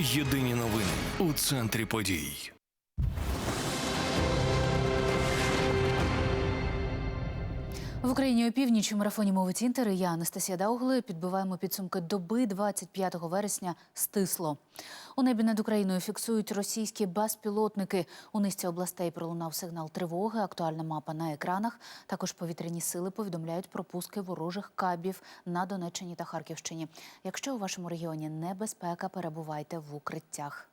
Єдині новини у центрі подій. В Україні опівніч у марафоні мовить інтер. і Я Анастасія Даугли підбиваємо підсумки доби 25 вересня. Стисло у небі над Україною фіксують російські безпілотники. У низці областей пролунав сигнал тривоги. Актуальна мапа на екранах. Також повітряні сили повідомляють про пуски ворожих кабів на Донеччині та Харківщині. Якщо у вашому регіоні небезпека, перебувайте в укриттях.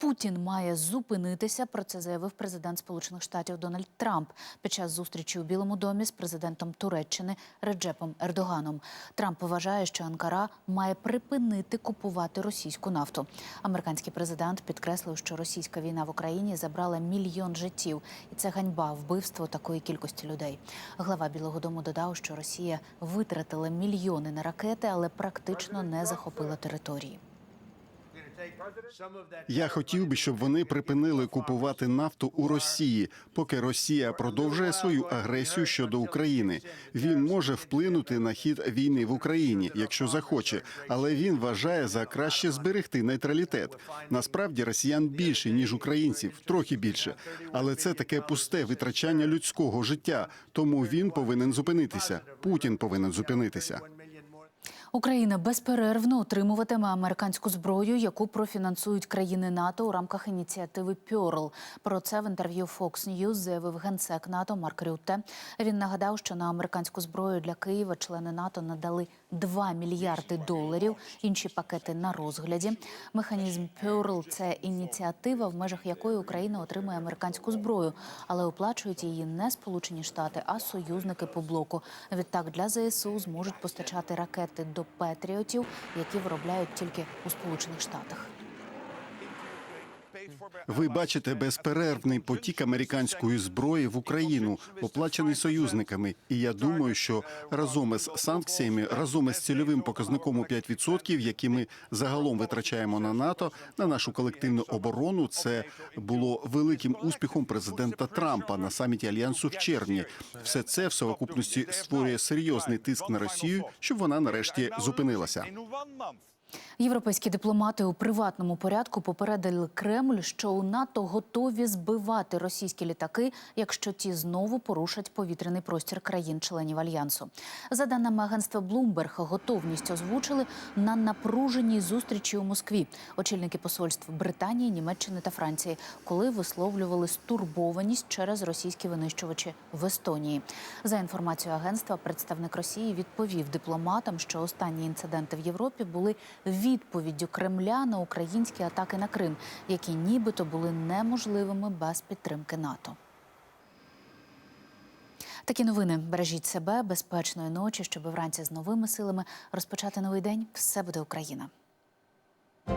Путін має зупинитися. Про це заявив президент Сполучених Штатів Дональд Трамп під час зустрічі у Білому домі з президентом Туреччини Реджепом Ердоганом. Трамп вважає, що Анкара має припинити купувати російську нафту. Американський президент підкреслив, що російська війна в Україні забрала мільйон життів, і це ганьба вбивство такої кількості людей. Глава Білого Дому додав, що Росія витратила мільйони на ракети, але практично не захопила території. Я хотів би, щоб вони припинили купувати нафту у Росії, поки Росія продовжує свою агресію щодо України. Він може вплинути на хід війни в Україні, якщо захоче, але він вважає за краще зберегти нейтралітет. Насправді росіян більше ніж українців, трохи більше. Але це таке пусте витрачання людського життя. Тому він повинен зупинитися. Путін повинен зупинитися. Україна безперервно отримуватиме американську зброю, яку профінансують країни НАТО у рамках ініціативи Пьорл. Про це в інтерв'ю Fox News заявив генсек НАТО Марк Рютте. Він нагадав, що на американську зброю для Києва члени НАТО надали 2 мільярди доларів. Інші пакети на розгляді. Механізм Пьорл – це ініціатива, в межах якої Україна отримує американську зброю, але оплачують її не Сполучені Штати, а союзники по блоку. Відтак для ЗСУ зможуть постачати ракети до Петріотів, які виробляють тільки у Сполучених Штатах. Ви бачите безперервний потік американської зброї в Україну, оплачений союзниками. І я думаю, що разом із санкціями, разом із цільовим показником у 5%, які ми загалом витрачаємо на НАТО, на нашу колективну оборону, це було великим успіхом президента Трампа на саміті альянсу в червні. Все це в совокупності створює серйозний тиск на Росію, щоб вона нарешті зупинилася. Європейські дипломати у приватному порядку попередили Кремль, що у НАТО готові збивати російські літаки, якщо ті знову порушать повітряний простір країн-членів альянсу. За даними агентства Bloomberg, готовність озвучили на напруженій зустрічі у Москві. Очільники посольств Британії, Німеччини та Франції, коли висловлювали стурбованість через російські винищувачі в Естонії. За інформацією агентства, представник Росії відповів дипломатам, що останні інциденти в Європі були відповіддю Кремля на українські атаки на Крим, які нібито були неможливими без підтримки НАТО. Такі новини бережіть себе, безпечної ночі, щоб вранці з новими силами розпочати новий день. Все буде Україна.